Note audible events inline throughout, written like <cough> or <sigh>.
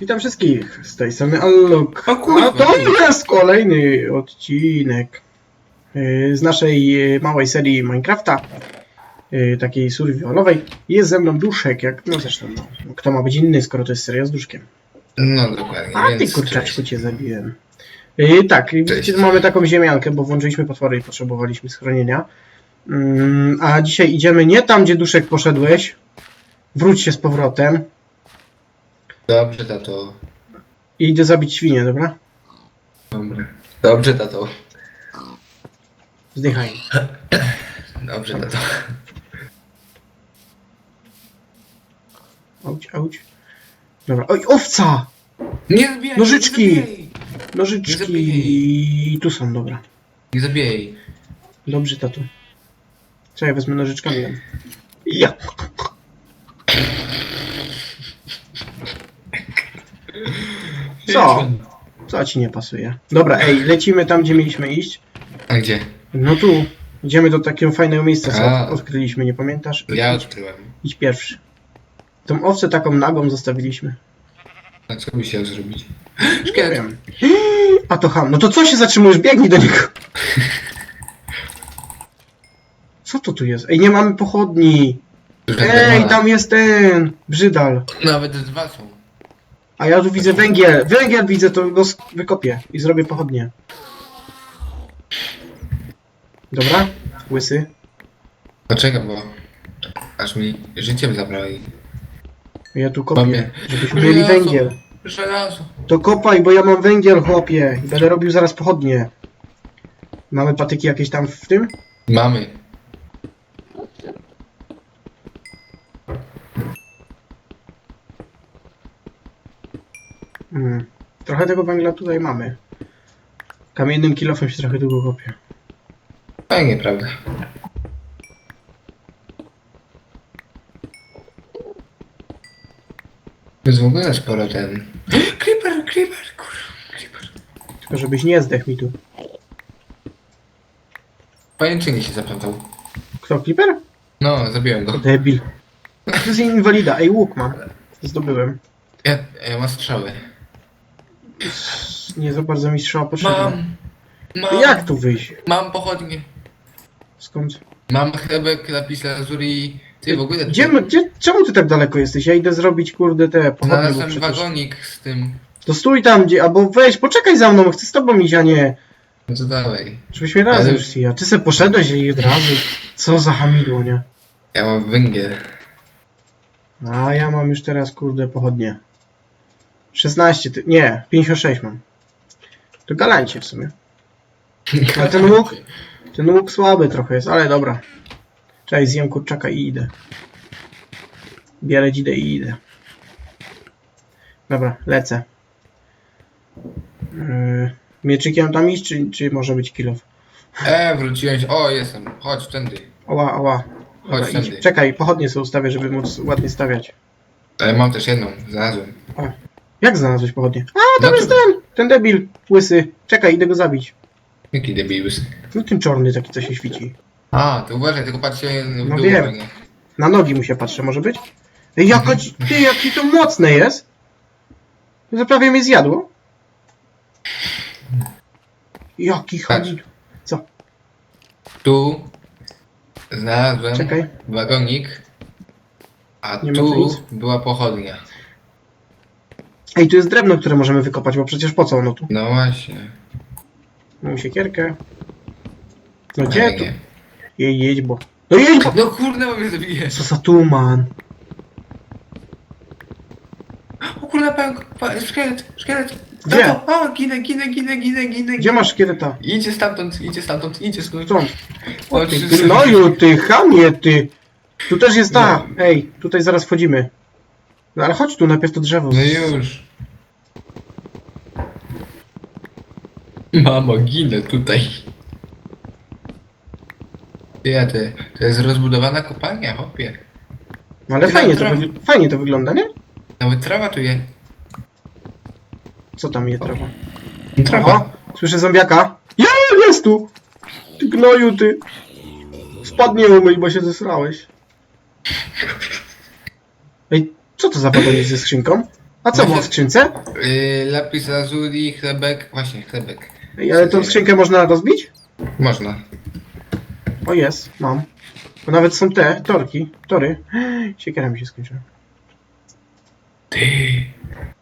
Witam wszystkich, z tej strony Allok. O kurwa. A to jest kolejny odcinek y, z naszej y, małej serii Minecrafta, y, takiej survivalowej. Jest ze mną Duszek, jak no zresztą, no, kto ma być inny, skoro to jest seria z Duszkiem. No dokładnie, A ty więc kurczaczku cię zabiłem. Tak, widzicie, mamy taką ziemiankę, bo włączyliśmy potwory i potrzebowaliśmy schronienia. Mm, a dzisiaj idziemy nie tam, gdzie Duszek poszedłeś. Wróć się z powrotem Dobrze, tato. i idę zabić świnię, dobra? Dobra. Dobrze, tato. Zdychaj. Dobrze, tato. Auć, auć. Dobra. Oj, owca! Nie zabijaj! Nożyczki! Nie zabijaj! Nożyczki. I tu są, dobra. Nie zabijaj. Dobrze, tatu. Co ja wezmę nożyczkami? Ja. Co? Co ci nie pasuje? Dobra, ej, lecimy tam, gdzie mieliśmy iść. A gdzie? No tu. Idziemy do takiego fajnego miejsca, co A. odkryliśmy, nie pamiętasz? Ja idź, odkryłem. idź pierwszy. Tą owcę taką nagą zostawiliśmy. A co byś chciał zrobić? Nie wiem. A to ham. No to co się zatrzymujesz? Biegnij do niego. Co to tu jest? Ej, nie mamy pochodni. Ej, tam jest ten. Brzydal. Nawet dwa są. A ja tu widzę węgiel. Węgiel widzę, to go wykopię i zrobię pochodnie. Dobra? Łysy. Poczekaj, bo... Aż mi życiem zabrali. Ja tu kopię, Mamie. żebyśmy mieli Żelazo. węgiel. Żelazo. To kopaj, bo ja mam węgiel, chłopie. I będę robił zaraz pochodnie. Mamy patyki jakieś tam w tym? Mamy. Mm. Trochę tego węgla tutaj mamy. Kamiennym kilofem się trochę długo kopie. Fajnie, prawda? Jest w ogóle sporo ten... <gasps> Creeper, creeper, kurwa, creeper. Tylko żebyś nie zdechł mi tu. Pajęczynie się zaplątał. Kto, Clipper? No, zabiłem go. Debil. To jest inwalida. Ej, łuk mam. Zdobyłem. Ja, ja mam strzały. Nie za bardzo mi strzała potrzebna. Mam. Mam. Jak tu wyjść? Mam pochodnie. Skąd? Mam chlebek, lapis lazuli. Ty w ogóle... Gdzie, my- gdzie, czemu ty tak daleko jesteś? Ja idę zrobić, kurde, te pochodnie, bo Znalazłem przecież... wagonik z tym. To stój tam, gdzie... Albo weź, poczekaj za mną, chcę z tobą iść, a nie... No to dalej. Żebyśmy razem Ale- szli, a ty se poszedłeś i od razu... Co za hamidło, nie? Ja mam węgiel. A ja mam już teraz, kurde, pochodnie. 16, ty... nie, 56 mam. To galancie w sumie. A ten łuk? Ten łuk słaby trochę jest, ale dobra. Czekaj, zjem kurczaka i idę. Bierę idę i idę. Dobra, lecę. Yy, mieczykiem tam iść, czy, czy może być kilof? E, wróciłem się. O, jestem. Chodź tędy. Oła, oła. Dobra, Chodź idź. tędy. Czekaj, pochodnie sobie ustawię, żeby móc ładnie stawiać. Ale mam też jedną. Znalazłem. Jak znalazłeś pochodnie? A, tam No jest to- ten! Ten debil, łysy. Czekaj, idę go zabić. Jaki debilus. No ten czarny taki, co się świeci. A, to uważaj, tylko patrzcie w No dół. wiem. nie. Na nogi mu się patrzę, może być? Ej, jaka, ci- ty, jaki to mocne jest! To prawie mnie zjadło. Jaki chodzi. Tu znalazłem Czekaj. wagonik, a Nie ma tu tu nic? była pochodnia. Ej, tu jest drewno, które możemy wykopać, bo przecież po co ono tu? No właśnie. Mam siekierkę. No gdzie tu? Jej, jedź, bo... No jedź, bo... No kurde, bo mnie zabije. Co za tuman. O kurde, pęk, pa, szkielet, szkielet. Gdzie? Tato, O, ginę, ginę, ginę, ginę, ginę. Gdzie masz szkieleta? Idzie stamtąd, idzie stamtąd, idzie skąd. Stąd. O, Ty czy- gnoju, ty chamie, ty. Tu też jest ta. Ej, tutaj zaraz wchodzimy. No ale chodź tu, najpierw to drzewo. No już. Mamo, ginę tutaj. Ja to, to jest rozbudowana kopalnia, hopie. No ale Ty fajnie to, fajnie to wygląda, nie? Nawet trawa tu jest. Co tam je trawa? Trawa. Aha, słyszę zombiaka. Ja, jest tu! Ty gnoju, ty. Spadnie umyj, bo się zesrałeś. <laughs> Co to za wagonik ze skrzynką? A co było w skrzynce? Yy, lapis lazuli, chlebek, właśnie chlebek. Ej, ale tą skrzynkę można rozbić? Można. O jest, mam. Bo nawet są te, torki, tory. <gasps> Siekiera mi się skończyła. Ty,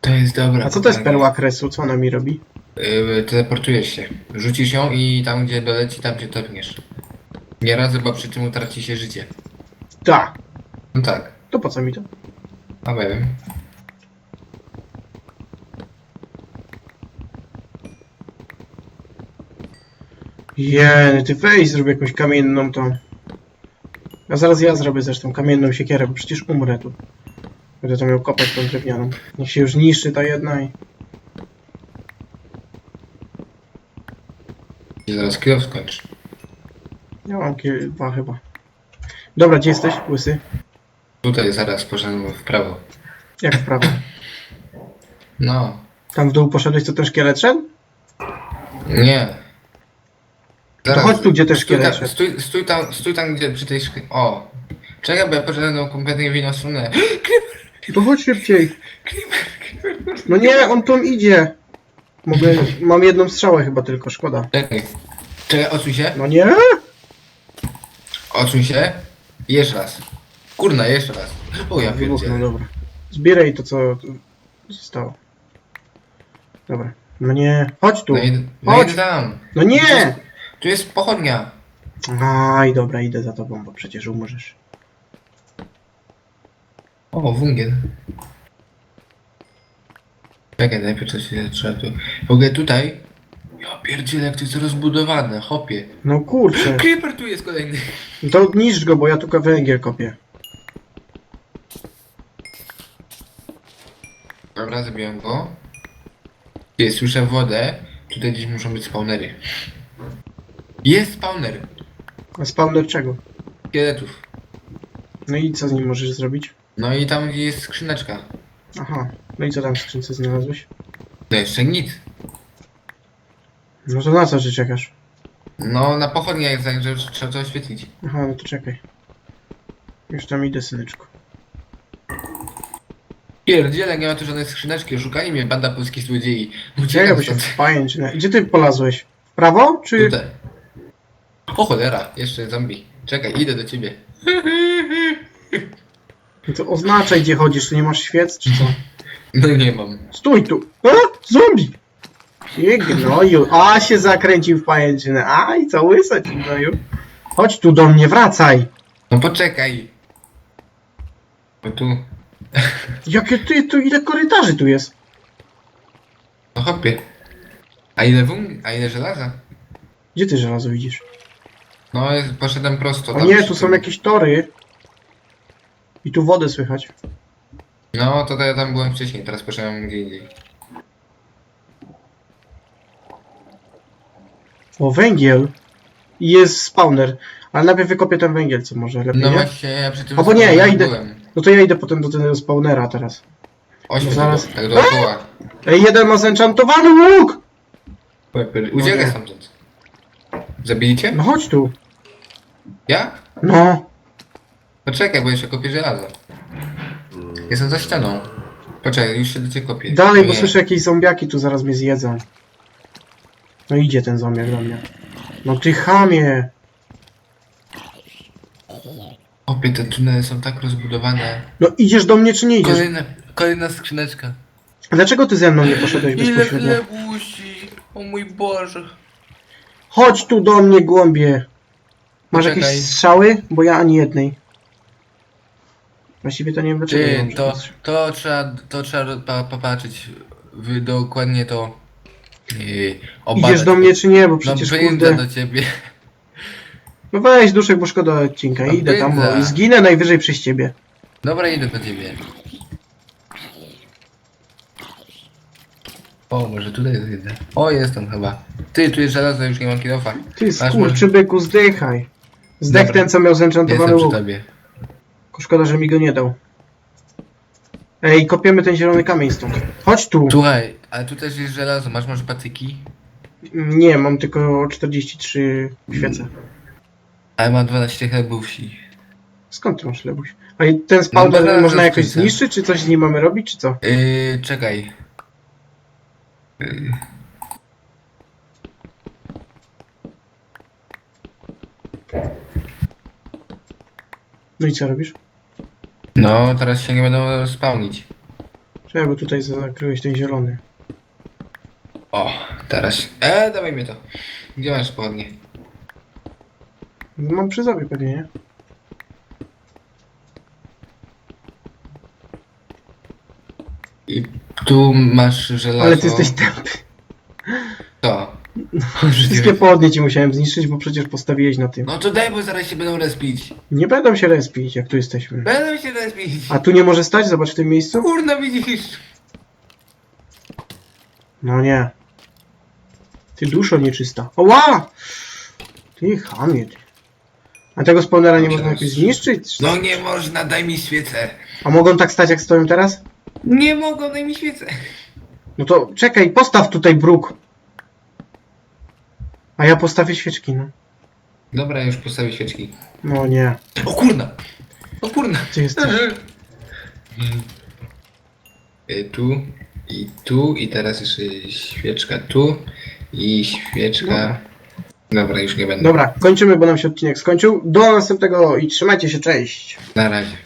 to jest dobra. A co to jest perła kresu? Co ona mi robi? Yy, teleportujesz się. Rzucisz ją i tam gdzie doleci, tam cię topniesz. Nie razy, bo przy tym utraci się życie. Da. No tak. To po co mi to? A wiem. Jeny, ty weź zrób jakąś kamienną tą. A zaraz ja zrobię zresztą kamienną siekierę, bo przecież umrę tu. Będę to miał kopać tą drewnianą. Niech się już niszczy ta jedna i... I zaraz kilo skończy. Ja mam kilka chyba. Dobra, gdzie jesteś, łysy? Tutaj zaraz poszedłem w prawo. Jak w prawo? No. Tam w dół poszedłeś, co ten szkielet szedł? Nie. To chodź tu, gdzie ten stój szkielet tam, szedł. stój, stój tam, stój tam, gdzie przy tej szkle... O. Czekaj, bo ja poszedłem na kompletnie w inną stronę. To chodź szybciej. No nie, on tam idzie. Mogę... Mam jedną strzałę chyba tylko, szkoda. Czekaj. Czekaj, odsuń się. No nie? Odsuń się. Jeszcze raz. Kurna, jeszcze raz. O ja Wybuchnął, pierdzielę. dobra. Zbieraj to, co tu zostało. Dobra. No nie. Chodź tu. No i, no Chodź. i tam. No nie! Tu jest pochodnia. Aj, dobra, idę za tobą, bo przecież umrzesz. O, węgiel. Czekaj, najpierw coś się trzeba tu... W ogóle tutaj... Ja pierdzielę, jak to jest rozbudowane, hopie. No kurczę. Creeper tu jest kolejny. To niszcz go, bo ja tylko węgiel kopię. Dobra, zabiłem go. Jest, słyszę wodę. Tutaj gdzieś muszą być spawnery. Jest spawner! A spawner czego? Szkieletów. No i co z nim możesz zrobić? No i tam jest skrzyneczka. Aha. No i co tam w skrzynce znalazłeś? No jeszcze nic. No to na co ty czekasz? No na pochodnie jest tak, że trzeba to oświetlić. Aha, no to czekaj. Już tam idę, syneczku. Pierdzielę, nie ma tu żadnej skrzyneczki. Szukali mnie banda polskich złodziei. Uciekam się stąd. Gdzie ty polazłeś? W prawo, czy... Tutaj. O cholera, jeszcze zombie. Czekaj, idę do ciebie. No <laughs> to oznaczaj, gdzie chodzisz, tu nie masz świec, czy co? <laughs> No nie mam. Stój tu! A! Zombie! Ty gnoju! A się zakręcił w pajęczynę. Aj, co łysa ci gnoju. Chodź tu do mnie, wracaj! No poczekaj. Bo tu. Jakie ty, tu ile korytarzy tu jest? No hopie. A ile wung... A ile żelaza? Gdzie ty żelazo widzisz? No jest, poszedłem prosto. O tam nie, przy tu są tym. jakieś tory. I tu wodę słychać. No to, to ja tam byłem wcześniej, teraz poszedłem gdzie indziej. O, węgiel. I jest spawner. Ale najpierw wykopię ten węgiel, co może lepiej, No nie? właśnie, ja przy tym... Albo nie, ja idę. Byłem. No to ja idę potem do tego spawnera teraz. Oświeć No zaraz- tak dookoła. Ej, jeden ma zenchantowany łuk! Uciekaj stamtąd. Zabiliście? No chodź tu. Ja? No. Poczekaj, bo jeszcze kopię żelazo. Jestem za ścianą. Poczekaj, już się do ciebie kopię. Dalej, bo Nie. słyszę jakieś zombiaki tu zaraz mnie zjedzą. No idzie ten zombiak do mnie. No ty chamie! Opie, te tunele są tak rozbudowane. No idziesz do mnie czy nie idziesz? Kolejna, kolejna skrzyneczka. Dlaczego ty ze mną nie poszedłeś Ile bezpośrednio? chlebusi! O mój Boże. Chodź tu do mnie, głąbie! Masz Poczekaj. jakieś strzały? Bo ja ani jednej. Właściwie to nie wiem dlaczego nie mam Ty, to, to trzeba, to trzeba pa, popatrzeć. Wy dokładnie to... Yy, obadać. Idziesz do mnie czy nie, bo No przecież będę kurde... do ciebie. No weź duszek, bo szkoda odcinka. No Idę tam, bo zginę najwyżej przez ciebie. Dobra, idę do ciebie. O, może tutaj jeden. O, jest tam chyba. Ty, tu jest żelazo, już nie mam kilofa. Ty Masz skurczybyku, zdychaj. Zdech Dobra. ten, co miał zenchantowany Jestem przy łuk. tobie. Tylko Szkoda, że mi go nie dał. Ej, kopiemy ten zielony kamień stąd. Chodź tu. Słuchaj, ale tu też jest żelazo. Masz może patyki? Nie, mam tylko 43 świece. Ale mam 12 chlebów wsi. Skąd ty masz lebuś? A i ten spawner No, można jakoś rozkręcę. zniszczyć, czy coś z nim mamy robić, czy co? Yy, czekaj. Yy, No i co robisz? no, teraz się nie będą spełnić. Czekaj, bo tutaj zakryłeś ten zielony. O, teraz. E, dawaj mi to. Gdzie masz spodnie? Mam przy sobie pewnie, nie? I tu masz żelazo. Ale ty jesteś tępy. To. Wszystkie pochodnie ci musiałem zniszczyć, bo przecież postawiłeś na tym. No to daj, bo zaraz się będą respić. Nie będą się respić, jak tu jesteśmy. Będą się respić. A tu nie może stać? Zobacz w tym miejscu. Kurna, widzisz? No nie. Ty duszo nieczysta. Oła! Ty chamie, ty. A tego spawnera nie można jakoś zniszczyć? No nie można, daj mi świecę. A mogą tak stać jak stoją teraz? Nie mogą, daj mi świecę. No to czekaj, postaw tutaj bruk. A ja postawię świeczki, no. Dobra, już postawię świeczki. No nie. O kurna! O kurna! Ty jesteś. Y, Tu i tu i teraz jeszcze świeczka tu i świeczka. Dobra. Dobra, już nie będę. Dobra, kończymy, bo nam się odcinek skończył. Do następnego i trzymajcie się, cześć. Na razie.